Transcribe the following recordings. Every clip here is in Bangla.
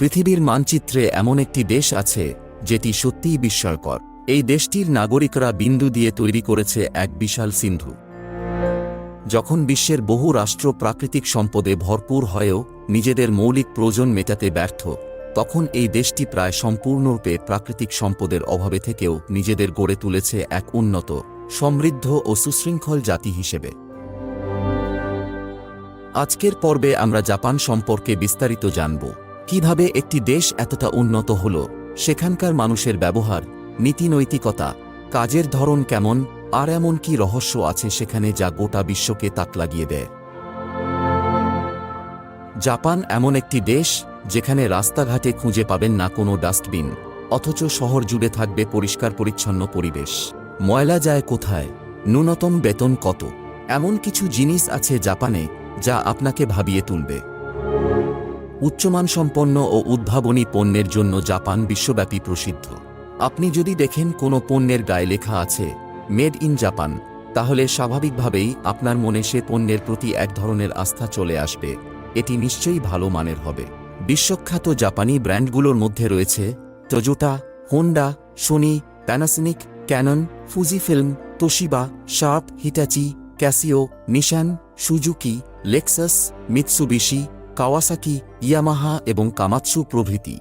পৃথিবীর মানচিত্রে এমন একটি দেশ আছে, যেটি সত্যিই বিস্ময়কর। এই দেশটির নাগরিকরা বিন্দু দিয়ে তৈরি করেছে এক বিশাল সিন্ধু। যখন বিশ্বের বহু রাষ্ট্র প্রাকৃতিক সম্পদে ভরপুর হয়েও নিজেদের মৌলিক প্রয়োজন মেটাতে ব্যর্থ, তখন এই দেশটি প্রায় সম্পূর্ণরূপে প্রাকৃতিক সম্পদের অভাবে থেকেও নিজেদের গড়ে তুলেছে এক উন্নত, সমৃদ্ধ ও সুশৃঙ্খল জাতি হিসেবে। আজকের পর্বে আমরা জাপান সম্পর্কে বিস্তারিত জানব। কীভাবে একটি দেশ এতটা উন্নত হল? সেখানকার মানুষের ব্যবহার, নীতিনৈতিকতা, কাজের ধরন কেমন, আর এমন কি রহস্য আছে সেখানে যা গোটা বিশ্বকে তাক লাগিয়ে দেয়? জাপান এমন একটি দেশ যেখানে রাস্তাঘাটে খুঁজে পাবেন না কোনো ডাস্টবিন, অথচ শহর জুড়ে থাকবে পরিষ্কার পরিচ্ছন্ন পরিবেশ। ময়লা যায় কোথায়? ন্যূনতম বেতন কত? এমন কিছু জিনিস আছে জাপানে যা আপনাকে ভাবিয়ে তুলবে। উচ্চমানসম্পন্ন ও উদ্ভাবনী পণ্যের জন্য জাপান বিশ্বব্যাপী প্রসিদ্ধ। আপনি যদি দেখেন কোনো পণ্যের গায়ে লেখা আছে, মেড ইন জাপান তাহলে স্বাভাবিকভাবেই আপনার মনে সে পণ্যের প্রতি এক ধরনের আস্থা চলে আসবে। এটি নিশ্চয়ই ভালো মানের হবে। বিশ্বখ্যাত জাপানি ব্র্যান্ডগুলোর মধ্যে রয়েছে টজোটা Honda Sony Panasonic Canon Fujifilm Toshiba Sharp Hitachi Casio Nissan Suzuki Lexus Mitsubishi Kawasaki, Yamaha এবং কামাৎসু প্রভৃতি।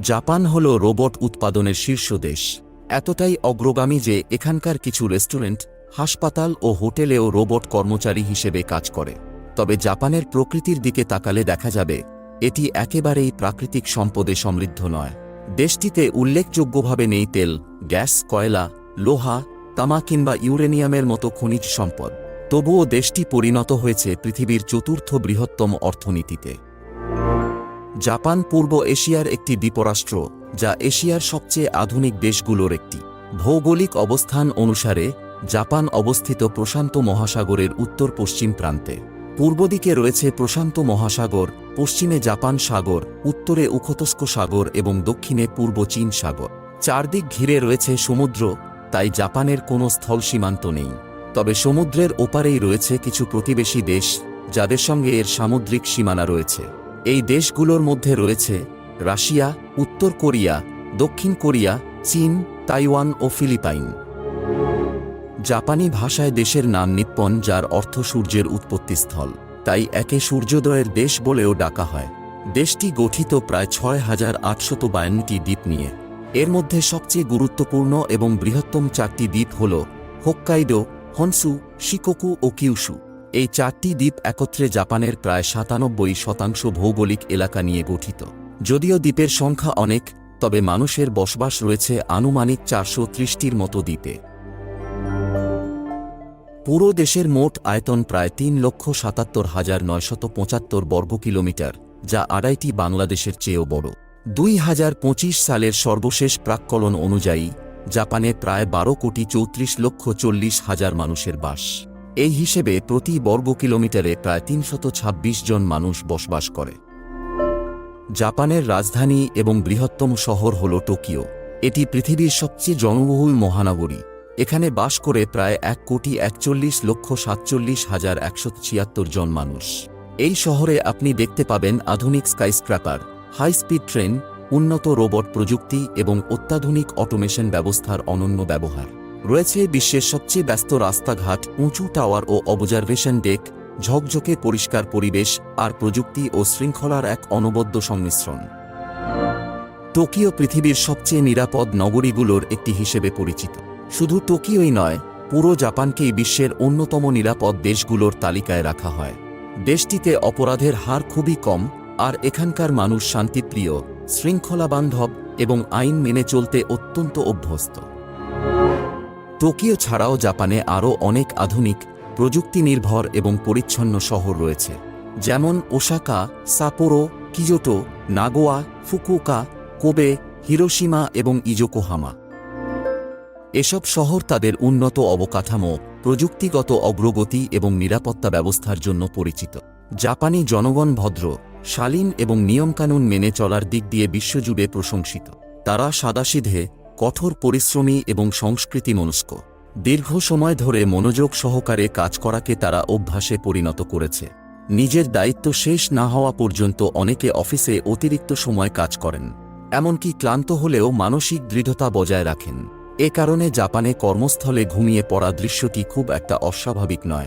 জাপান হল রোবট উৎপাদনের শীর্ষ দেশ। এতটাই অগ্রগামী যে এখানকার কিছু রেস্টুরেন্ট, হাসপাতাল ও হোটেলেও রোবট কর্মচারী হিসেবে কাজ করে। তবে জাপানের প্রকৃতির দিকে তাকালে দেখা যাবে, এটি একেবারেই প্রাকৃতিক সম্পদে সমৃদ্ধ নয়। দেশটিতে উল্লেখযোগ্যভাবে নেই তেল, গ্যাস, কয়লা, লোহা, তামা কিংবা ইউরেনিয়ামের মতো খনিজ সম্পদ। তবুও দেশটি পরিণত হয়েছে পৃথিবীর চতুর্থ বৃহত্তম অর্থনীতিতে। জাপান পূর্ব এশিয়ার একটি দ্বীপরাষ্ট্র, যা এশিয়ার সবচেয়ে আধুনিক দেশগুলোর একটি। ভৌগোলিক অবস্থান অনুসারে, জাপান অবস্থিত প্রশান্ত মহাসাগরের উত্তর পশ্চিম প্রান্তে। পূর্ব দিকে রয়েছে প্রশান্ত মহাসাগর, পশ্চিমে জাপান সাগর, উত্তরে উখতস্ক সাগর এবং দক্ষিণে পূর্ব চীন সাগর। চারদিক ঘিরে রয়েছে সমুদ্র, তাই জাপানের কোনো স্থল সীমান্ত নেই। তবে সমুদ্রের ওপারেই রয়েছে কিছু প্রতিবেশী দেশ, যাদের সঙ্গে এর সামুদ্রিক সীমানা রয়েছে। এই দেশগুলোর মধ্যে রয়েছে রাশিয়া, উত্তর কোরিয়া, দক্ষিণ কোরিয়া, চীন, তাইওয়ান ও ফিলিপাইন। জাপানি ভাষায় দেশের নাম নিপ্পন, যার অর্থ সূর্যের উৎপত্তিস্থল। তাই একে সূর্যোদয়ের দেশ বলেও ডাকা হয়। দেশটি গঠিত প্রায় ছয় হাজার আটশত বায়ান্নটি দ্বীপ নিয়ে। এর মধ্যে সবচেয়ে গুরুত্বপূর্ণ এবং বৃহত্তম চারটি দ্বীপ হল হোক্কাইডো হনসু, শিকোকু ও কিউশু এই চারটি দ্বীপ একত্রে জাপানের প্রায় সাতানব্বই শতাংশ ভৌগোলিক এলাকা নিয়ে গঠিত। যদিও দ্বীপের সংখ্যা অনেক, তবে মানুষের বসবাস রয়েছে আনুমানিক চারশো ত্রিশটির মতো দ্বীপে। পুরো দেশের মোট আয়তন প্রায় তিন লক্ষ সাতাত্তর হাজার নয়শত পঁচাত্তর বর্গ কিলোমিটার, যা আড়াইটি বাংলাদেশের চেয়েও বড়। দুই হাজার পঁচিশ সালের সর্বশেষ প্রাক্কলন অনুযায়ী জাপানে প্রায় বারো কোটি চৌত্রিশ লক্ষ চল্লিশ হাজার মানুষের বাস। এই হিসেবে প্রতি বর্গ কিলোমিটারে প্রায় তিনশত ছাব্বিশ জন মানুষ বসবাস করে। জাপানের রাজধানী এবং বৃহত্তম শহর হল টোকিও। এটি পৃথিবীর সবচেয়ে জনবহুল মহানগরী। এখানে বাস করে প্রায় এক কোটি একচল্লিশ লক্ষ সাতচল্লিশ হাজার একশো ছিয়াত্তর জন মানুষ। এই শহরে আপনি দেখতে পাবেন আধুনিক স্কাইস্ক্র্যাপার, হাই স্পিড ট্রেন উন্নত রোবট প্রযুক্তি এবং অত্যাধুনিক অটোমেশন ব্যবস্থার অনন্য ব্যবহার। রয়েছে বিশ্বের সবচেয়ে ব্যস্ত রাস্তাঘাট, উঁচু টাওয়ার ও অবজারভেশন ডেক, ঝকঝকে পরিষ্কার পরিবেশ আর প্রযুক্তি ও শৃঙ্খলার এক অনবদ্য সংমিশ্রণ। টোকিও পৃথিবীর সবচেয়ে নিরাপদ নগরীগুলোর একটি হিসেবে পরিচিত। শুধু টোকিওই নয়, পুরো জাপানকেই বিশ্বের অন্যতম নিরাপদ দেশগুলোর তালিকায় রাখা হয়। দেশটিতে অপরাধের হার খুবই কম, আর এখানকার মানুষ শান্তিপ্রিয়। শৃঙ্খলাবান্ধব এবং আইন মেনে চলতে অত্যন্ত অভ্যস্ত। টোকিও ছাড়াও জাপানে আরও অনেক আধুনিক প্রযুক্তি নির্ভর এবং পরিচ্ছন্ন শহর রয়েছে, যেমন Osaka, Sapporo Kyoto Nagoya Fukuoka Kobe, Hiroshima এবং ইজোকোহামা এসব শহর তাদের উন্নত অবকাঠামো, প্রযুক্তিগত অগ্রগতি এবং নিরাপত্তা ব্যবস্থার জন্য পরিচিত। জাপানি জনগণ ভদ্র শালীন এবং নিয়মকানুন মেনে চলার দিক দিয়ে বিশ্বজুড়ে প্রশংসিত। তারা সাদাসিধে, কঠোর পরিশ্রমী এবং সংস্কৃতি মনস্ক। দীর্ঘ সময় ধরে মনোযোগ সহকারে কাজ করাকে তারা অভ্যাসে পরিণত করেছে। নিজের দায়িত্ব শেষ না হওয়া পর্যন্ত অনেকে অফিসে অতিরিক্ত সময় কাজ করেন। এমনকি ক্লান্ত হলেও মানসিক দৃঢ়তা বজায় রাখেন। এ কারণে জাপানে কর্মস্থলে ঘুমিয়ে পড়া দৃশ্যটি খুব একটা অস্বাভাবিক নয়।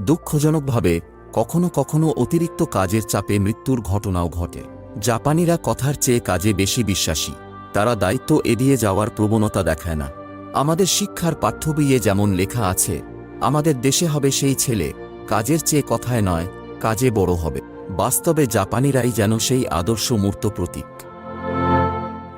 দুঃখজনকভাবে কখনো কখনো অতিরিক্ত কাজের চাপে মৃত্যুর ঘটনাও ঘটে। জাপানিরা কথার চেয়ে কাজে বেশি বিশ্বাসী। তারা দায়িত্ব এড়িয়ে যাওয়ার প্রবণতা দেখায় না। আমাদের শিক্ষার পাঠ্য বইয়ে যেমন লেখা আছে, আমাদের দেশে হবে সেই ছেলে, কাজের চেয়ে কথায় নয়, কাজে বড় হবে। বাস্তবে জাপানিরাই যেন সেই আদর্শ মূর্ত প্রতীক।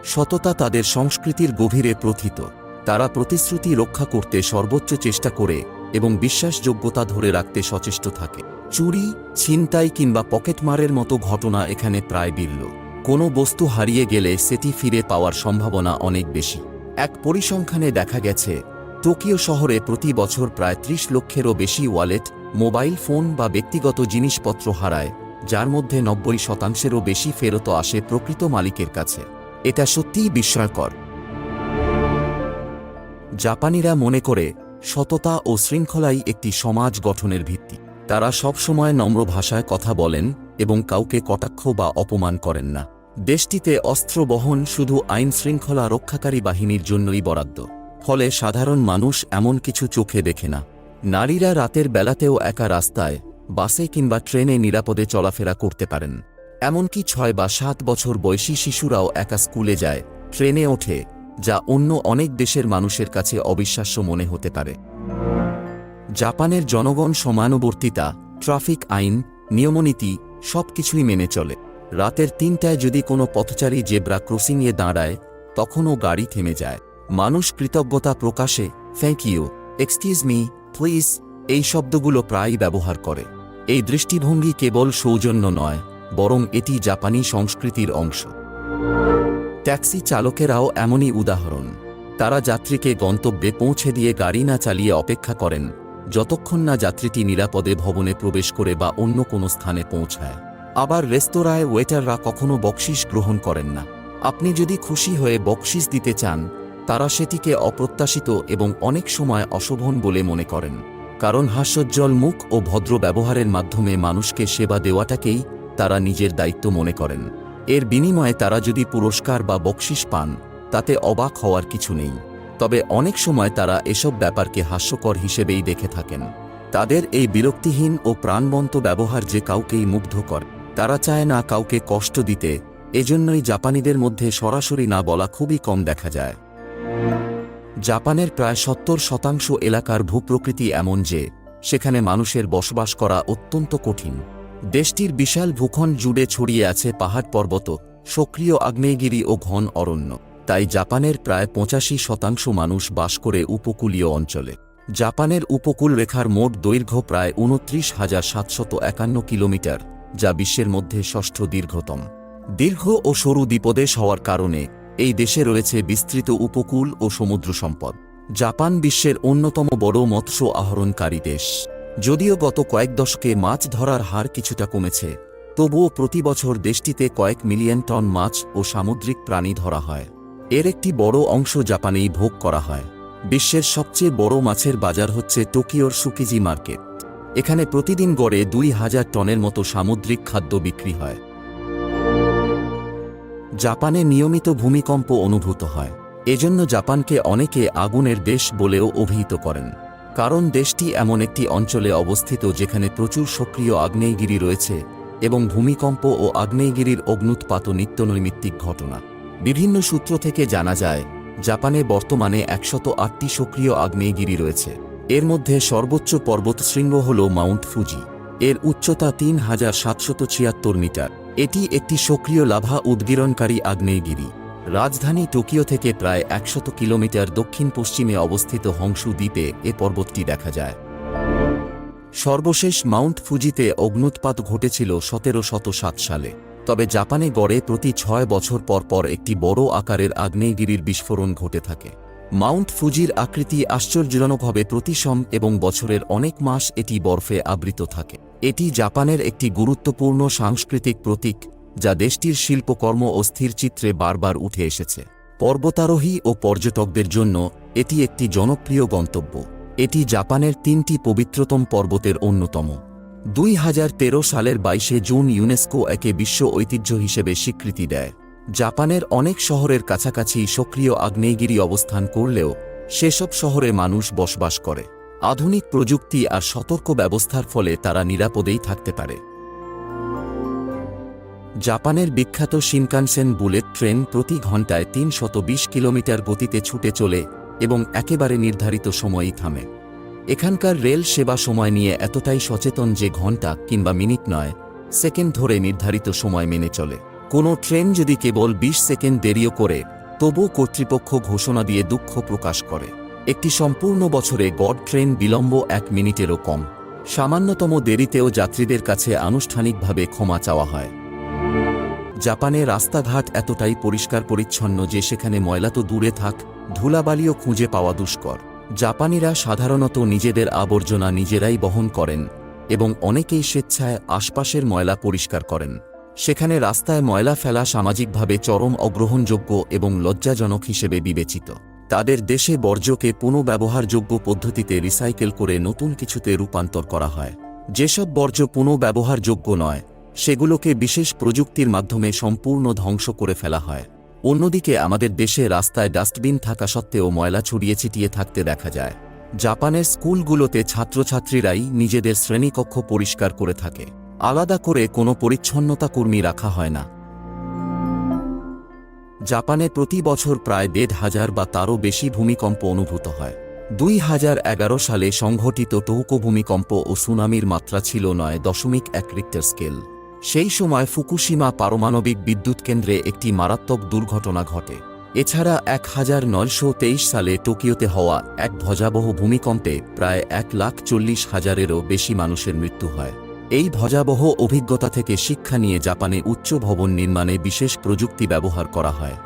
সততা তাদের সংস্কৃতির গভীরে প্রথিত। তারা প্রতিশ্রুতি রক্ষা করতে সর্বোচ্চ চেষ্টা করে এবং বিশ্বাসযোগ্যতা ধরে রাখতে সচেষ্ট থাকে। চুরি, ছিনতাই কিংবা পকেটমারের মতো ঘটনা এখানে প্রায় বিরল। কোনো বস্তু হারিয়ে গেলে সেটি ফিরে পাওয়ার সম্ভাবনা অনেক বেশি। এক পরিসংখ্যানে দেখা গেছে, টোকিও শহরে প্রতি বছর প্রায় ত্রিশ লক্ষেরও বেশি ওয়ালেট, মোবাইল ফোন বা ব্যক্তিগত জিনিসপত্র হারায়, যার মধ্যে নব্বই শতাংশেরও বেশি ফেরত আসে প্রকৃত মালিকের কাছে। এটা সত্যিই বিস্ময়কর। জাপানিরা মনে করে, সততা ও শৃঙ্খলাই একটি সমাজ গঠনের ভিত্তি। তারা সবসময় নম্র ভাষায় কথা বলেন এবং কাউকে কটাক্ষ বা অপমান করেন না। দেশটিতে অস্ত্র বহন শুধু আইন শৃঙ্খলা রক্ষাকারী বাহিনীর জন্যই বরাদ্দ। ফলে সাধারণ মানুষ এমন কিছু চোখে দেখে না। নারীরা রাতের বেলাতেও একা রাস্তায়, বাসে কিংবা ট্রেনে নিরাপদে চলাফেরা করতে পারেন। এমনকি ছয় বা সাত বছর বয়সী শিশুরাও একা স্কুলে যায়, ট্রেনে ওঠে, যা অন্য অনেক দেশের মানুষের কাছে অবিশ্বাস্য মনে হতে পারে। জাপানের জনগণ সমানুবর্তিতা, ট্রাফিক আইন, নিয়মনীতি সবকিছুই মেনে চলে। রাতের তিনটায় যদি কোনো পথচারী জেব্রা ক্রসিংয়ে দাঁড়ায়, তখনও গাড়ি থেমে যায়। মানুষ কৃতজ্ঞতা প্রকাশে thank you excuse me please এই শব্দগুলো প্রায়ই ব্যবহার করে। এই দৃষ্টিভঙ্গি কেবল সৌজন্য নয়, বরং এটি জাপানি সংস্কৃতির অংশ। ট্যাক্সি চালকেরাও এমনই উদাহরণ। তারা যাত্রীকে গন্তব্যে পৌঁছে দিয়ে গাড়ি না চালিয়ে অপেক্ষা করেন যতক্ষণ না যাত্রীটি নিরাপদে ভবনে প্রবেশ করে বা অন্য কোনো স্থানে পৌঁছায়। আবার রেস্তোরাঁয় ওয়েটাররা কখনো বকশিস গ্রহণ করেন না। আপনি যদি খুশি হয়ে বকশিস দিতে চান, তারা সেটিকে অপ্রত্যাশিত এবং অনেক সময় অশোভন বলে মনে করেন। কারণ হাস্যোজ্জ্বল মুখ ও ভদ্র ব্যবহারের মাধ্যমে মানুষকে সেবা দেওয়াটাকেই তারা নিজের দায়িত্ব মনে করেন। এর বিনিময়ে তারা যদি পুরস্কার বা বকশিস পান, তাতে অবাক হওয়ার কিছু নেই। তবে অনেক সময় তারা এসব ব্যাপারকে হাস্যকর হিসেবেই দেখে থাকেন। তাদের এই বিরক্তিহীন ও প্রাণবন্ত ব্যবহার যে কাউকেই মুগ্ধ করে, তারা চায় না কাউকে কষ্ট দিতে, এজন্যই জাপানিদের মধ্যে সরাসরি না বলা খুবই কম দেখা যায়। জাপানের প্রায় সত্তর শতাংশ এলাকার ভূপ্রকৃতি এমন যে, সেখানে মানুষের বসবাস করা অত্যন্ত কঠিন। দেশটির বিশাল ভূখণ্ড জুড়ে ছড়িয়ে আছে পাহাড় পর্বত, সক্রিয় আগ্নেয়গিরি ও ঘন অরণ্য। তাই জাপানের প্রায় পঁচাশি শতাংশ মানুষ বাস করে উপকূলীয় অঞ্চলে। জাপানের উপকূল রেখার মোট দৈর্ঘ্য প্রায় উনত্রিশ হাজার সাতশত একান্ন কিলোমিটার, যা বিশ্বের মধ্যে ষষ্ঠ দীর্ঘতম। দীর্ঘ ও সরু দ্বীপদেশ হওয়ার কারণে এই দেশে রয়েছে বিস্তৃত উপকূল ও সমুদ্র সম্পদ। জাপান বিশ্বের অন্যতম বড় মৎস্য আহরণকারী দেশ। যদিও গত কয়েক দশকে মাছ ধরার হার কিছুটা কমেছে, তবুও প্রতি বছর দেশটিতে কয়েক মিলিয়ন টন মাছ ও সামুদ্রিক প্রাণী ধরা হয়। এর একটি বড় অংশ জাপানেই ভোগ করা হয়। বিশ্বের সবচেয়ে বড় মাছের বাজার হচ্ছে টোকিওর সুকিজি মার্কেট। এখানে প্রতিদিন গড়ে দুই হাজার টনের মতো সামুদ্রিক খাদ্য বিক্রি হয়। জাপানে নিয়মিত ভূমিকম্প অনুভূত হয়। এজন্য জাপানকে অনেকে আগুনের দেশ বলেও অভিহিত করেন। কারণ দেশটি এমন একটি অঞ্চলে অবস্থিত যেখানে প্রচুর সক্রিয় আগ্নেয়গিরি রয়েছে এবং ভূমিকম্প ও আগ্নেয়গিরির অগ্নুৎপাত নিত্যনৈমিত্তিক ঘটনা। বিভিন্ন সূত্র থেকে জানা যায়, জাপানে বর্তমানে একশত আটটি সক্রিয় আগ্নেয়গিরি রয়েছে। এর মধ্যে সর্বোচ্চ পর্বতশৃঙ্গ হল মাউন্ট ফুজি। এর উচ্চতা তিন হাজার সাতশত ছিয়াত্তর মিটার। এটি একটি সক্রিয় লাভা উদ্গীরণকারী আগ্নেয়গিরি। রাজধানী টোকিও থেকে প্রায় একশত কিলোমিটার দক্ষিণ পশ্চিমে অবস্থিত হংসু দ্বীপে এ পর্বতটি দেখা যায়। সর্বশেষ মাউন্ট ফুজিতে অগ্নুৎপাত ঘটেছিল সতেরো শত সাত সালে। তবে জাপানে গড়ে প্রতি ছয় বছর পর পর একটি বড় আকারের আগ্নেয়গিরির বিস্ফোরণ ঘটে থাকে। মাউন্ট ফুজির আকৃতি আশ্চর্যজনকভাবে প্রতিসম এবং বছরের অনেক মাস এটি বরফে আবৃত থাকে। এটি জাপানের একটি গুরুত্বপূর্ণ সাংস্কৃতিক প্রতীক, যা দেশটির শিল্পকর্ম ও স্থিরচিত্রে বারবার উঠে এসেছে। পর্বতারোহী ও পর্যটকদের জন্য এটি একটি জনপ্রিয় গন্তব্য। এটি জাপানের তিনটি পবিত্রতম পর্বতের অন্যতম। দুই হাজার তেরো সালের বাইশে জুন ইউনেস্কো একে বিশ্ব ঐতিহ্য হিসেবে স্বীকৃতি দেয়। জাপানের অনেক শহরের কাছাকাছি সক্রিয় আগ্নেয়গিরি অবস্থান করলেও সেসব শহরে মানুষ বসবাস করে। আধুনিক প্রযুক্তি আর সতর্ক ব্যবস্থার ফলে তারা নিরাপদেই থাকতে পারে। জাপানের বিখ্যাত শিনকানসেন বুলেট ট্রেন প্রতি ঘন্টায় তিনশত কিলোমিটার গতিতে ছুটে চলে এবং একেবারে নির্ধারিত সময়ই থামে। এখানকার রেল সেবা সময় নিয়ে এতটাই সচেতন যে ঘণ্টা কিংবা মিনিট নয়, সেকেন্ড ধরে নির্ধারিত সময় মেনে চলে। কোনো ট্রেন যদি কেবল ২০ সেকেন্ড দেরিও করে তবু কর্তৃপক্ষ ঘোষণা দিয়ে দুঃখ প্রকাশ করে। একটি সম্পূর্ণ বছরে গড় ট্রেন বিলম্ব এক মিনিটেরও কম। সামান্যতম দেরিতেও যাত্রীদের কাছে আনুষ্ঠানিকভাবে ক্ষমা চাওয়া হয়। জাপানে রাস্তাঘাট এতটাই পরিষ্কার পরিচ্ছন্ন যে সেখানে ময়লা তো দূরে থাক, ধুলাবালিও খুঁজে পাওয়া দুষ্কর। জাপানিরা সাধারণত নিজেদের আবর্জনা নিজেরাই বহন করেন এবং অনেকেই স্বেচ্ছায় আশপাশের ময়লা পরিষ্কার করেন। সেখানে রাস্তায় ময়লা ফেলা সামাজিকভাবে চরম অগ্রহণযোগ্য এবং লজ্জাজনক হিসেবে বিবেচিত। তাদের দেশে বর্জ্যকে পুনঃব্যবহারযোগ্য পদ্ধতিতে রিসাইকেল করে নতুন কিছুতে রূপান্তর করা হয়। যেসব বর্জ্য পুনঃব্যবহারযোগ্য নয়, সেগুলোকে বিশেষ প্রযুক্তির মাধ্যমে সম্পূর্ণ ধ্বংস করে ফেলা হয়। অন্যদিকে আমাদের দেশে রাস্তায় ডাস্টবিন থাকা সত্ত্বেও ময়লা ছড়িয়ে ছিটিয়ে থাকতে দেখা যায়। জাপানের স্কুলগুলোতে ছাত্রছাত্রীরাই নিজেদের শ্রেণীকক্ষ পরিষ্কার করে থাকে। আলাদা করে কোনো পরিচ্ছন্নতা কর্মী রাখা হয় না। জাপানে প্রতি বছর প্রায় দেড় হাজার বা তারও বেশি ভূমিকম্প অনুভূত হয়। দুই হাজার এগারো সালে সংঘটিত টৌকো ভূমিকম্প ও সুনামির মাত্রা ছিল নয় দশমিক এক রিক্টার স্কেল সেই সময় ফুকুশিমা পারমাণবিক বিদ্যুৎ কেন্দ্রে একটি মারাত্মক দুর্ঘটনা ঘটে। এছাড়া এক হাজার নয়শো তেইশ সালে টোকিওতে হওয়া এক ভজাবহ ভূমিকম্পে প্রায় এক লাখ চল্লিশ হাজারেরও বেশি মানুষের মৃত্যু হয়। এই ভজাবহ অভিজ্ঞতা থেকে শিক্ষা নিয়ে জাপানে উচ্চ ভবন নির্মাণে বিশেষ প্রযুক্তি ব্যবহার করা হয়।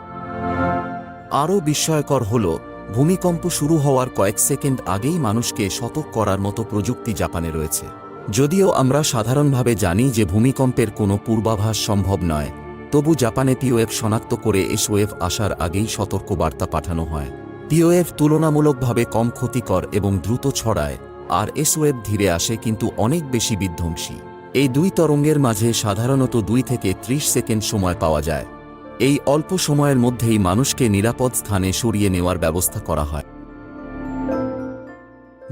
আরও বিস্ময়কর হল, ভূমিকম্প শুরু হওয়ার কয়েক সেকেন্ড আগেই মানুষকে সতর্ক করার মতো প্রযুক্তি জাপানে রয়েছে। যদিও আমরা সাধারণভাবে জানি যে ভূমিকম্পের কোনো পূর্বাভাস সম্ভব নয়, তবু জাপানে পিওএফ শনাক্ত করে এসওএফ আসার আগেই সতর্ক বার্তা পাঠানো হয়। পিওএফ তুলনামূলকভাবে কম ক্ষতিকর এবং দ্রুত ছড়ায়, আর এসওএফ ধীরে আসে কিন্তু অনেক বেশি বিধ্বংসী। এই দুই তরঙ্গের মাঝে সাধারণত দুই থেকে ত্রিশ সেকেন্ড সময় পাওয়া যায়। এই অল্প সময়ের মধ্যেই মানুষকে নিরাপদ স্থানে সরিয়ে নেওয়ার ব্যবস্থা করা হয়।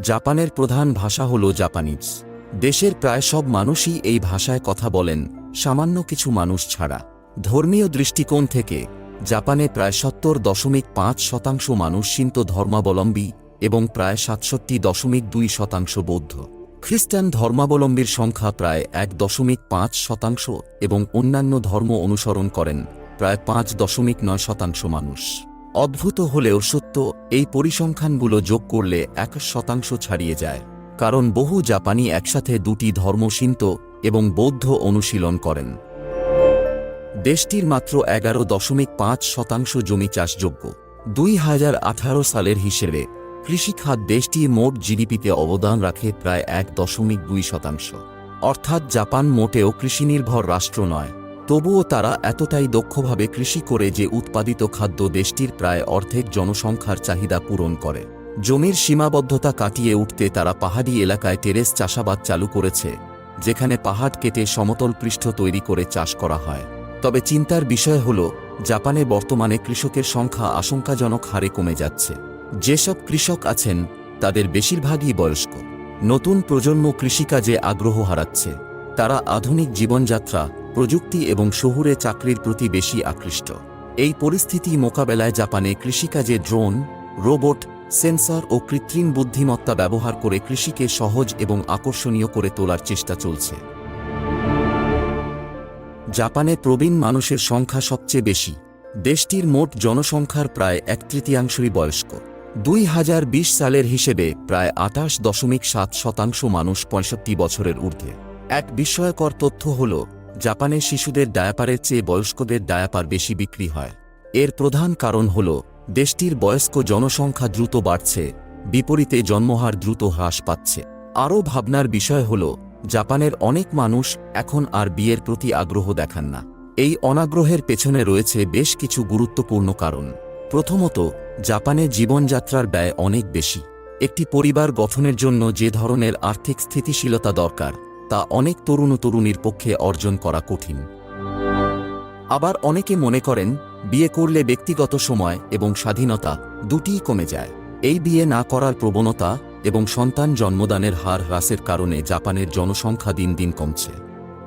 জাপানের প্রধান ভাষা হল জাপানিজ। দেশের প্রায় সব মানুষই এই ভাষায় কথা বলেন, সামান্য কিছু মানুষ ছাড়া। ধর্মীয় দৃষ্টিকোণ থেকে, জাপানে প্রায় সত্তর দশমিক পাঁচ শতাংশ মানুষ সিন্ত ধর্মাবলম্বী এবং প্রায় সাতষট্টি দশমিক দুই শতাংশ বৌদ্ধ। খ্রিস্টান ধর্মাবলম্বীর সংখ্যা প্রায় এক দশমিক পাঁচ শতাংশ এবং অন্যান্য ধর্ম অনুসরণ করেন প্রায় পাঁচ দশমিক নয় শতাংশ মানুষ। অদ্ভুত হলেও সত্য, এই পরিসংখ্যানগুলো যোগ করলে এক শতাংশ ছাড়িয়ে যায়। কারণ বহু জাপানি একসাথে দুটি ধর্মসিন্ত এবং বৌদ্ধ অনুশীলন করেন। দেশটির মাত্র এগারো দশমিক পাঁচ শতাংশ জমি চাষযোগ্য। দুই হাজার আঠারো সালের হিসেবে কৃষিখাত দেশটির মোট জিডিপিতে অবদান রাখে প্রায় এক দশমিক দুই শতাংশ। অর্থাৎ জাপান মোটেও কৃষিনির্ভর রাষ্ট্র নয়। তবুও তারা এতটাই দক্ষভাবে কৃষি করে যে উৎপাদিত খাদ্য দেশটির প্রায় অর্ধেক জনসংখ্যার চাহিদা পূরণ করে। জমির সীমাবদ্ধতা কাটিয়ে উঠতে তারা পাহাড়ি এলাকায় টেরেস চাষাবাদ চালু করেছে, যেখানে পাহাড় কেটে সমতল পৃষ্ঠ তৈরি করে চাষ করা হয়। তবে চিন্তার বিষয় হল, জাপানে বর্তমানে কৃষকের সংখ্যা আশঙ্কাজনক হারে কমে যাচ্ছে। যেসব কৃষক আছেন, তাদের বেশিরভাগই বয়স্ক। নতুন প্রজন্ম কৃষিকাজে আগ্রহ হারাচ্ছে। তারা আধুনিক জীবনযাত্রা, প্রযুক্তি এবং শহুরে চাকরির প্রতি বেশি আকৃষ্ট। এই পরিস্থিতি মোকাবেলায় জাপানে কৃষিকাজে ড্রোন, রোবট সেন্সর ও কৃত্রিম বুদ্ধিমত্তা ব্যবহার করে কৃষিকে সহজ এবং আকর্ষণীয় করে তোলার চেষ্টা চলছে। জাপানে প্রবীণ মানুষের সংখ্যা সবচেয়ে বেশি। দেশটির মোট জনসংখ্যার প্রায় এক তৃতীয়াংশই বয়স্ক। দুই হাজার বিশ সালের হিসেবে প্রায় আটাশ দশমিক সাত শতাংশ মানুষ পঁয়ষট্টি বছরের ঊর্ধ্বে। এক বিস্ময়কর তথ্য হল জাপানে শিশুদের ডায়াপারের চেয়ে বয়স্কদের ডায়াপার বেশি বিক্রি হয়। এর প্রধান কারণ হল দেশটির বয়স্ক জনসংখ্যা দ্রুত বাড়ছে, বিপরীতে জন্মহার দ্রুত হ্রাস পাচ্ছে। আরও ভাবনার বিষয় হল, জাপানের অনেক মানুষ এখন আর বিয়ের প্রতি আগ্রহ দেখান না। এই অনাগ্রহের পেছনে রয়েছে বেশ কিছু গুরুত্বপূর্ণ কারণ। প্রথমত, জাপানে জীবনযাত্রার ব্যয় অনেক বেশি। একটি পরিবার গঠনের জন্য যে ধরনের আর্থিক স্থিতিশীলতা দরকার, তা অনেক তরুণ তরুণীর পক্ষে অর্জন করা কঠিন। আবার অনেকে মনে করেন, বিয়ে করলে ব্যক্তিগত সময় এবং স্বাধীনতা দুটিই কমে যায়। এই বিয়ে না করার প্রবণতা এবং সন্তান জন্মদানের হার হ্রাসের কারণে জাপানের জনসংখ্যা দিন দিন কমছে।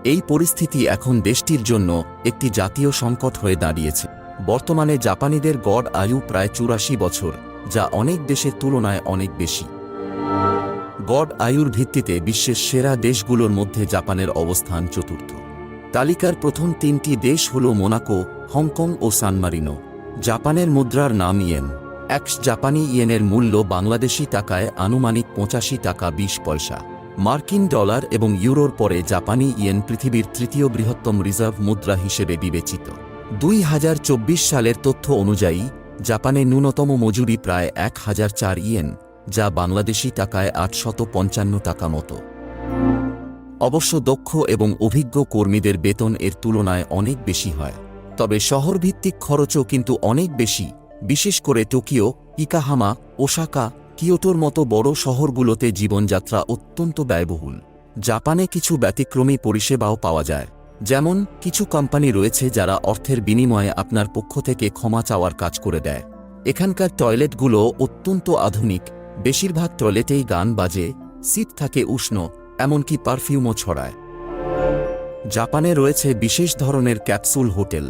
এই পরিস্থিতি এখন দেশটির জন্য একটি জাতীয় সংকট হয়ে দাঁড়িয়েছে। বর্তমানে জাপানিদের গড় আয়ু প্রায় চুরাশি বছর, যা অনেক দেশের তুলনায় অনেক বেশি। গড় আয়ুর ভিত্তিতে বিশ্বের সেরা দেশগুলোর মধ্যে জাপানের অবস্থান চতুর্থ। তালিকার প্রথম তিনটি দেশ হল মোনাকো, হংকং ও সানমারিনো জাপানের মুদ্রার নাম ইয়েন। একশ জাপানি ইয়েনের মূল্য বাংলাদেশি টাকায় আনুমানিক পঁচাশি টাকা বিশ পয়সা। মার্কিন ডলার এবং ইউরোর পরে জাপানি ইয়েন পৃথিবীর তৃতীয় বৃহত্তম রিজার্ভ মুদ্রা হিসেবে বিবেচিত। দুই হাজার চব্বিশ সালের তথ্য অনুযায়ী, জাপানে ন্যূনতম মজুরি প্রায় এক হাজার চার ইয়েন, যা বাংলাদেশি টাকায় আটশত পঞ্চান্ন টাকা মতো। অবশ্য দক্ষ এবং অভিজ্ঞ কর্মীদের বেতন এর তুলনায় অনেক বেশি হয়। তবে শহরভিত্তিক খরচও কিন্তু অনেক বেশি। বিশেষ করে টোকিও, ইকাহামা, ওসাকা, কিয়োটোর মতো বড় শহরগুলোতে জীবনযাত্রা অত্যন্ত ব্যয়বহুল। জাপানে কিছু ব্যতিক্রমী পরিষেবাও পাওয়া যায়। যেমন, কিছু কোম্পানি রয়েছে যারা অর্থের বিনিময়ে আপনার পক্ষ থেকে ক্ষমা চাওয়ার কাজ করে দেয়। এখানকার টয়লেটগুলো অত্যন্ত আধুনিক। বেশিরভাগ টয়লেটেই গান বাজে, সিট থাকে উষ্ণ এমনকি পারফিউমও ছড়ায়। জাপানে রয়েছে বিশেষ ধরনের ক্যাপসুল হোটেল।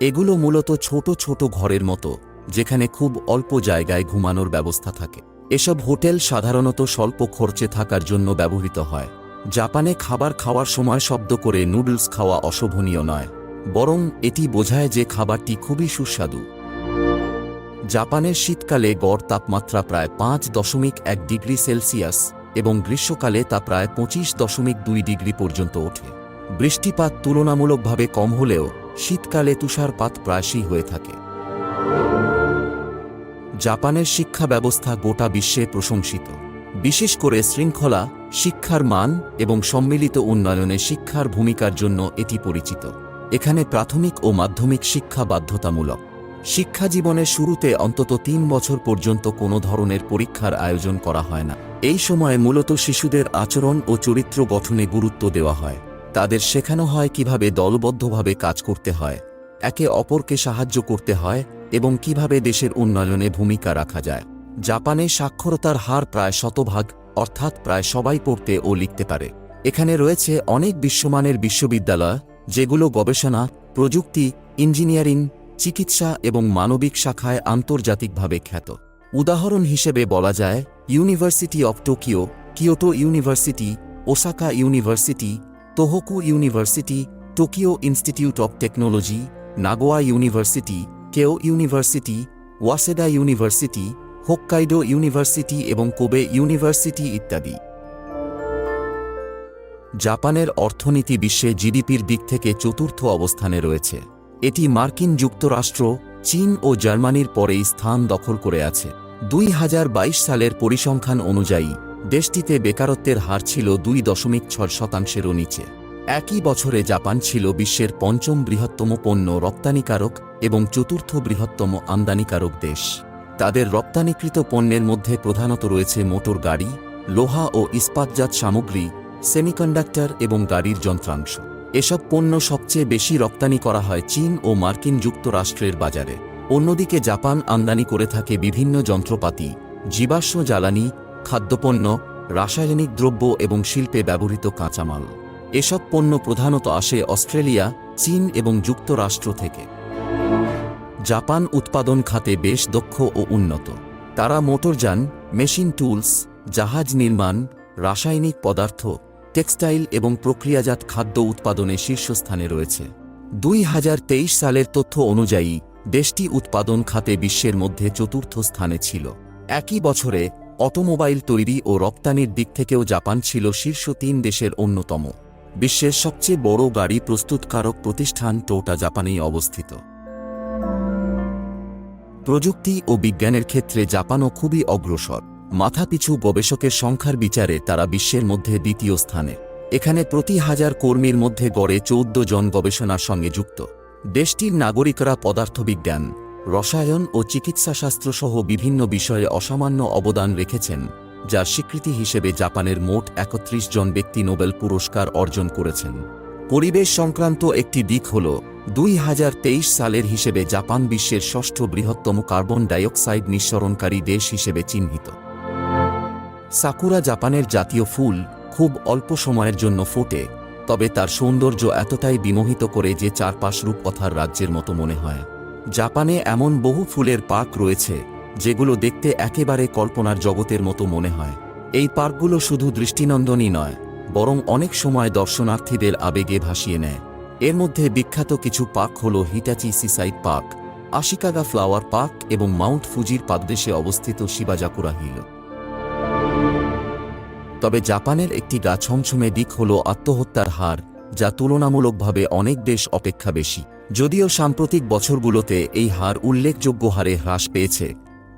এগুলো মূলত ছোট ছোট ঘরের মতো, যেখানে খুব অল্প জায়গায় ঘুমানোর ব্যবস্থা থাকে। এসব হোটেল সাধারণত স্বল্প খরচে থাকার জন্য ব্যবহৃত হয়। জাপানে খাবার খাওয়ার সময় শব্দ করে নুডলস খাওয়া অশোভনীয় নয়, বরং এটি বোঝায় যে খাবারটি খুবই সুস্বাদু। জাপানের শীতকালে গড় তাপমাত্রা প্রায় পাঁচ দশমিক এক ডিগ্রি সেলসিয়াস। এবং গ্রীষ্মকালে তা প্রায় পঁচিশ দশমিক দুই ডিগ্রি পর্যন্ত ওঠে। বৃষ্টিপাত তুলনামূলকভাবে কম হলেও শীতকালে তুষারপাত প্রায়শই হয়ে থাকে। জাপানের শিক্ষা ব্যবস্থা গোটা বিশ্বে প্রশংসিত। বিশেষ করে শৃঙ্খলা, শিক্ষার মান এবং সম্মিলিত উন্নয়নে শিক্ষার ভূমিকার জন্য এটি পরিচিত। এখানে প্রাথমিক ও মাধ্যমিক শিক্ষা বাধ্যতামূলক। শিক্ষা জীবনের শুরুতে অন্তত তিন বছর পর্যন্ত কোনো ধরনের পরীক্ষার আয়োজন করা হয় না। এই সময় মূলত শিশুদের আচরণ ও চরিত্র গঠনে গুরুত্ব দেওয়া হয়। তাদের শেখানো হয় কীভাবে দলবদ্ধভাবে কাজ করতে হয়, একে অপরকে সাহায্য করতে হয় এবং কীভাবে দেশের উন্নয়নে ভূমিকা রাখা যায়। জাপানে সাক্ষরতার হার প্রায় শতভাগ, অর্থাৎ প্রায় সবাই পড়তে ও লিখতে পারে। এখানে রয়েছে অনেক বিশ্বমানের বিশ্ববিদ্যালয়, যেগুলো গবেষণা, প্রযুক্তি, ইঞ্জিনিয়ারিং, চিকিৎসা এবং মানবিক শাখায় আন্তর্জাতিকভাবে খ্যাত। উদাহরণ হিসেবে বলা যায় university of Tokyo Kyoto university Osaka university Tohoku university Tokyo institute of technology Nagoya university Keio university Waseda university Hokkaido university এবং কোবে ইউনিভার্সিটি ইত্যাদি। জাপানের অর্থনীতি বিশ্বে জিডিপির দিক থেকে চতুর্থ অবস্থানে রয়েছে। এটি মার্কিন যুক্তরাষ্ট্র, চীন ও জার্মানির পরেই স্থান দখল করে আছে। দুই হাজার বাইশ সালের পরিসংখ্যান অনুযায়ী, দেশটিতে বেকারত্বের হার ছিল দুই দশমিক ছয় শতাংশেরও নিচে। একই বছরে জাপান ছিল বিশ্বের পঞ্চম বৃহত্তম পণ্য রপ্তানিকারক এবং চতুর্থ বৃহত্তম আমদানিকারক দেশ। তাদের রপ্তানিকৃত পণ্যের মধ্যে প্রধানত রয়েছে মোটর গাড়ি, লোহা ও ইস্পাতজাত সামগ্রী, সেমিকন্ডাক্টর এবং গাড়ির যন্ত্রাংশ। এসব পণ্য সবচেয়ে বেশি রপ্তানি করা হয় চীন ও মার্কিন যুক্তরাষ্ট্রের বাজারে। অন্যদিকে জাপান আমদানি করে থাকে বিভিন্ন যন্ত্রপাতি, জীবাশ্ম জ্বালানি, খাদ্যপণ্য, রাসায়নিক দ্রব্য এবং শিল্পে ব্যবহৃত কাঁচামাল। এসব পণ্য প্রধানত আসে অস্ট্রেলিয়া, চীন এবং যুক্তরাষ্ট্র থেকে। জাপান উৎপাদন খাতে বেশ দক্ষ ও উন্নত। তারা মোটরযান, মেশিন টুলস, জাহাজ নির্মাণ, রাসায়নিক পদার্থ, টেক্সটাইল এবং প্রক্রিয়াজাত খাদ্য উৎপাদনে শীর্ষস্থানে রয়েছে। দুই হাজার তেইশ সালের তথ্য অনুযায়ী দেশটি উৎপাদন খাতে বিশ্বের মধ্যে চতুর্থ স্থানে ছিল। একই বছরে, অটোমোবাইল তৈরি ও রপ্তানির দিক থেকেও জাপান ছিল শীর্ষ তিন দেশের অন্যতম। বিশ্বের সবচেয়ে বড় গাড়ি প্রস্তুতকারক প্রতিষ্ঠান টোটা জাপানেই অবস্থিত। প্রযুক্তি ও বিজ্ঞানের ক্ষেত্রে জাপানও খুবই অগ্রসর। মাথাপিছু গবেষকের সংখ্যার বিচারে তারা বিশ্বের মধ্যে দ্বিতীয় স্থানে। এখানে প্রতি হাজার কর্মীর মধ্যে গড়ে চৌদ্দ জন গবেষণার সঙ্গে যুক্ত। দেশটির নাগরিকরা পদার্থবিজ্ঞান, রসায়ন ও চিকিৎসাশাস্ত্র সহ বিভিন্ন বিষয়ে অসামান্য অবদান রেখেছেন যার স্বীকৃতি হিসেবে জাপানের মোট একত্রিশ জন ব্যক্তি নোবেল পুরস্কার অর্জন করেছেন। পরিবেশ সংক্রান্ত একটি দিক হল, দুই হাজার তেইশ সালের হিসেবে জাপান বিশ্বের ষষ্ঠ বৃহত্তম কার্বন ডাইঅক্সাইড নিঃসরণকারী দেশ হিসেবে চিহ্নিত। সাকুরা জাপানের জাতীয় ফুল খুব অল্প সময়ের জন্য ফোটে তবে তার সৌন্দর্য এতটাই বিমোহিত করে যে চারপাশ রূপকথার রাজ্যের মতো মনে হয়। জাপানে এমন বহু ফুলের পার্ক রয়েছে, যেগুলো দেখতে একেবারে কল্পনার জগতের মতো মনে হয়। এই পার্কগুলো শুধু দৃষ্টিনন্দনই নয়, বরং অনেক সময় দর্শনার্থীদের আবেগে ভাসিয়ে নেয়। এর মধ্যে বিখ্যাত কিছু পার্ক হল Hitachi seaside park, Ashikaga flower park এবং মাউন্ট ফুজির পাদদেশে অবস্থিত শিবাজাকুরা হিল। তবে জাপানের একটি গা ছমছমে দিক হল আত্মহত্যার হার, যা তুলনামূলকভাবে অনেক দেশ অপেক্ষা বেশি। যদিও সাম্প্রতিক বছরগুলোতে এই হার উল্লেখযোগ্য হারে হ্রাস পেয়েছে,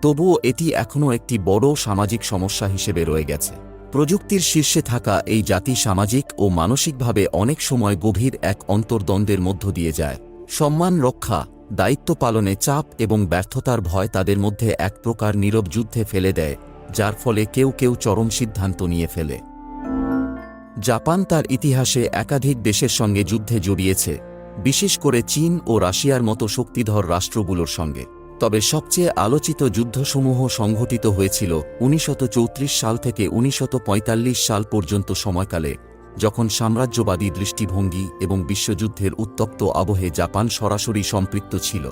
তবুও এটি এখনও একটি বড় সামাজিক সমস্যা হিসেবে রয়ে গেছে। প্রযুক্তির শীর্ষে থাকা এই জাতি সামাজিক ও মানসিকভাবে অনেক সময় গভীর এক অন্তর্দ্বন্দ্বের মধ্য দিয়ে যায়। সম্মান রক্ষা, দায়িত্ব পালনে চাপ এবং ব্যর্থতার ভয় তাদের মধ্যে এক প্রকার নীরব যুদ্ধে ফেলে দেয়। যার ফলে কেউ কেউ চরম সিদ্ধান্ত নিয়ে ফেলে। জাপান তার ইতিহাসে একাধিক দেশের সঙ্গে যুদ্ধে জড়িয়েছে, বিশেষ করে চীন ও রাশিয়ার মতো শক্তিধর রাষ্ট্রগুলোর সঙ্গে। তবে সবচেয়ে আলোচিত যুদ্ধসমূহ সংঘটিত হয়েছিল উনিশশত সাল থেকে উনিশশত সাল পর্যন্ত সময়কালে, যখন সাম্রাজ্যবাদী দৃষ্টিভঙ্গি এবং বিশ্বযুদ্ধের উত্তপ্ত আবহে জাপান সরাসরি সম্পৃক্ত ছিল।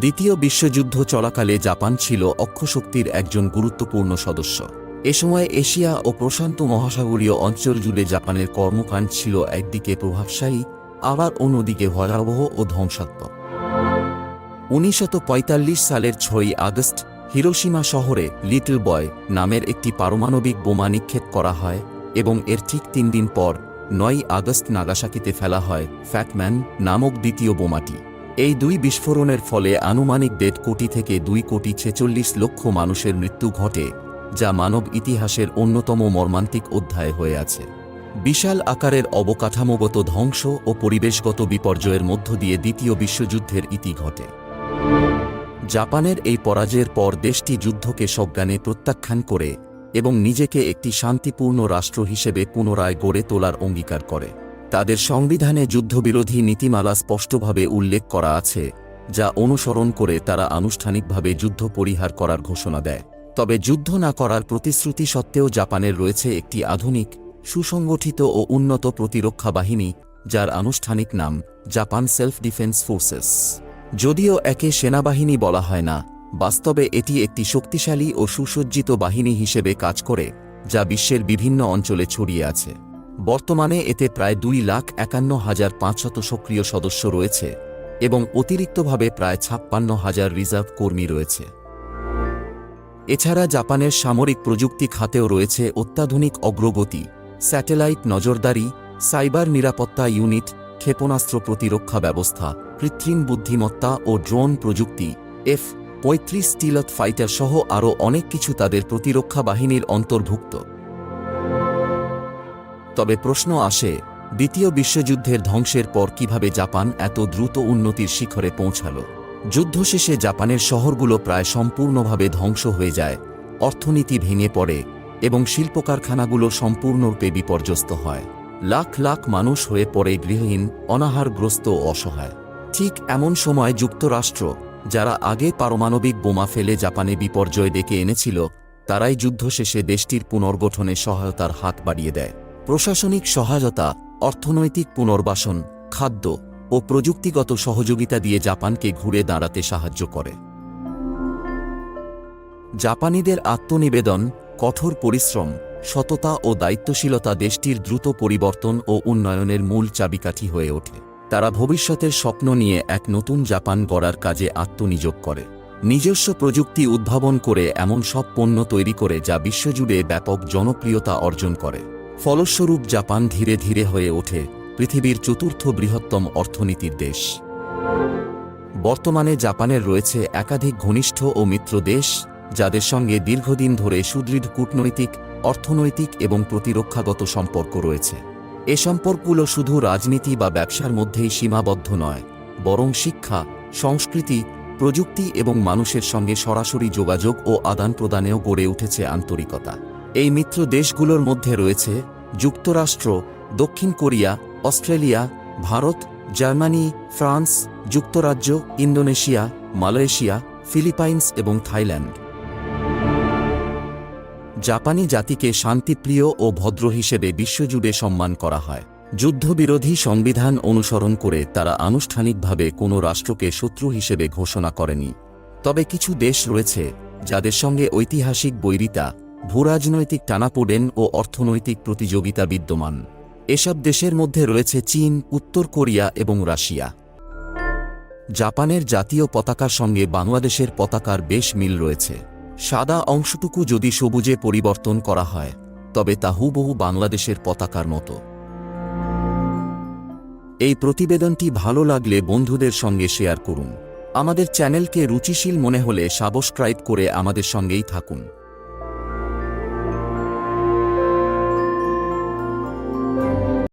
দ্বিতীয় বিশ্বযুদ্ধ চলাকালে জাপান ছিল অক্ষশক্তির একজন গুরুত্বপূর্ণ সদস্য। এ সময় এশিয়া ও প্রশান্ত মহাসাগরীয় অঞ্চল জুড়ে জাপানের কর্মকাণ্ড ছিল একদিকে প্রভাবশালী, আবার অন্যদিকে ভয়াবহ ও ধ্বংসাত্মক। উনিশশত সালের ছয়ই আগস্ট, হিরোশিমা শহরে লিটল বয় নামের একটি পারমাণবিক বোমা নিক্ষেপ করা হয় এবং এর ঠিক তিন দিন পর নয় আগস্ট নাগাসাকিতে ফেলা হয় ফ্যাটম্যান নামক দ্বিতীয় বোমাটি। এই দুই বিস্ফোরণের ফলে আনুমানিক দেড় কোটি থেকে দুই কোটি ছেচল্লিশ লক্ষ মানুষের মৃত্যু ঘটে, যা মানব ইতিহাসের অন্যতম মর্মান্তিক অধ্যায় হয়ে আছে। বিশাল আকারের অবকাঠামোগত ধ্বংস ও পরিবেশগত বিপর্যয়ের মধ্য দিয়ে দ্বিতীয় বিশ্বযুদ্ধের ইতি ঘটে। জাপানের এই পরাজয়ের পর দেশটি যুদ্ধকে সজ্ঞানে প্রত্যাখ্যান করে এবং নিজেকে একটি শান্তিপূর্ণ রাষ্ট্র হিসেবে পুনরায় গড়ে তোলার অঙ্গীকার করে। তাদের সংবিধানে যুদ্ধবিরোধী নীতিমালা স্পষ্টভাবে উল্লেখ করা আছে, যা অনুসরণ করে তারা আনুষ্ঠানিকভাবে যুদ্ধ পরিহার করার ঘোষণা দেয়। তবে যুদ্ধ না করার প্রতিশ্রুতি সত্ত্বেও জাপানের রয়েছে একটি আধুনিক, সুসংগঠিত ও উন্নত প্রতিরক্ষা বাহিনী, যার আনুষ্ঠানিক নাম জাপান সেলফ ডিফেন্স ফোর্সেস। যদিও একে সেনাবাহিনী বলা হয় না, বাস্তবে এটি একটি শক্তিশালী ও সুসজ্জিত বাহিনী হিসেবে কাজ করে, যা বিশ্বের বিভিন্ন অঞ্চলে ছড়িয়ে আছে। বর্তমানে এতে প্রায় দুই লাখ একান্ন হাজার পাঁচশত সক্রিয় সদস্য রয়েছে এবং অতিরিক্তভাবে প্রায় ছাপ্পান্ন হাজার রিজার্ভ কর্মী রয়েছে। এছাড়া জাপানের সামরিক প্রযুক্তি খাতেও রয়েছে অত্যাধুনিক অগ্রগতি, স্যাটেলাইট নজরদারি, সাইবার নিরাপত্তা ইউনিট, ক্ষেপণাস্ত্র প্রতিরক্ষা ব্যবস্থা, কৃত্রিম বুদ্ধিমত্তা ও ড্রোন প্রযুক্তি, এফ পঁয়ত্রিশ স্টিলত ফাইটার সহ আরও অনেক কিছু তাদের প্রতিরক্ষা বাহিনীর অন্তর্ভুক্ত। তবে প্রশ্ন আসে, দ্বিতীয় বিশ্বযুদ্ধের ধ্বংসের পর কীভাবে জাপান এত দ্রুত উন্নতির শিখরে পৌঁছাল? যুদ্ধ শেষে জাপানের শহরগুলো প্রায় সম্পূর্ণভাবে ধ্বংস হয়ে যায়, অর্থনীতি ভেঙে পড়ে এবং শিল্প কারখানাগুলো সম্পূর্ণরূপে বিপর্যস্ত হয়। লাখ লাখ মানুষ হয়ে পড়ে গৃহহীন, অনাহারগ্রস্ত অসহায়। ঠিক এমন সময় যুক্তরাষ্ট্র, যারা আগে পারমাণবিক বোমা ফেলে জাপানে বিপর্যয় ডেকে এনেছিল, তারাই যুদ্ধ শেষে দেশটির পুনর্গঠনে সহায়তার হাত বাড়িয়ে দেয়। প্রশাসনিক সহায়তা, অর্থনৈতিক পুনর্বাসন, খাদ্য ও প্রযুক্তিগত সহযোগিতা দিয়ে জাপানকে ঘুরে দাঁড়াতে সাহায্য করে। জাপানিদের আত্মনিবেদন, কঠোর পরিশ্রম, সততা ও দায়িত্বশীলতা দেশটির দ্রুত পরিবর্তন ও উন্নয়নের মূল চাবিকাঠি হয়ে ওঠে। তারা ভবিষ্যতের স্বপ্ন নিয়ে এক নতুন জাপান গড়ার কাজে আত্মনিয়োগ করে। নিজস্ব প্রযুক্তি উদ্ভাবন করে এমন সব পণ্য তৈরি করে যা বিশ্বজুড়ে ব্যাপক জনপ্রিয়তা অর্জন করে। ফলস্বরূপ জাপান ধীরে ধীরে হয়ে ওঠে পৃথিবীর চতুর্থ বৃহত্তম অর্থনীতির দেশ। বর্তমানে জাপানের রয়েছে একাধিক ঘনিষ্ঠ ও মিত্র দেশ, যাদের সঙ্গে দীর্ঘদিন ধরে সুদৃঢ় কূটনৈতিক, অর্থনৈতিক এবং প্রতিরক্ষাগত সম্পর্ক রয়েছে। এ সম্পর্কগুলো শুধু রাজনীতি বা ব্যবসার মধ্যেই সীমাবদ্ধ নয়, বরং শিক্ষা, সংস্কৃতি, প্রযুক্তি এবং মানুষের সঙ্গে সরাসরি যোগাযোগ ও আদান প্রদানেও গড়ে উঠেছে আন্তরিকতা। এই মিত্র দেশগুলোর মধ্যে রয়েছে যুক্তরাষ্ট্র, দক্ষিণ Korea, Australia, Bharat, Germany, France, যুক্তরাজ্য, ইন্দোনেশিয়া, মালয়েশিয়া, ফিলিপাইন্স এবং থাইল্যান্ড। জাপানি জাতিকে শান্তিপ্রিয় ও ভদ্র হিসেবে বিশ্বজুড়ে সম্মান করা হয়। যুদ্ধবিরোধী সংবিধান অনুসরণ করে তারা আনুষ্ঠানিকভাবে কোনো রাষ্ট্রকে শত্রু হিসেবে ঘোষণা করেনি। তবে কিছু দেশ রয়েছে যাদের সঙ্গে ঐতিহাসিক বৈরিতা ভূরাজনৈতিক টানাপোড়েন ও অর্থনৈতিক প্রতিযোগিতা বিদ্যমান। এসব দেশের মধ্যে রয়েছে চীন, উত্তর কোরিয়া এবং রাশিয়া। জাপানের জাতীয় পতাকার সঙ্গে বাংলাদেশের পতাকার বেশ মিল রয়েছে। সাদা অংশটুকু যদি সবুজে পরিবর্তন করা হয়, তবে তা হুবহু বাংলাদেশের পতাকার মতো। এই প্রতিবেদনটি ভালো লাগলে বন্ধুদের সঙ্গে শেয়ার করুন। আমাদের চ্যানেলকে রুচিশীল মনে হলে সাবস্ক্রাইব করে আমাদের সঙ্গেই থাকুন।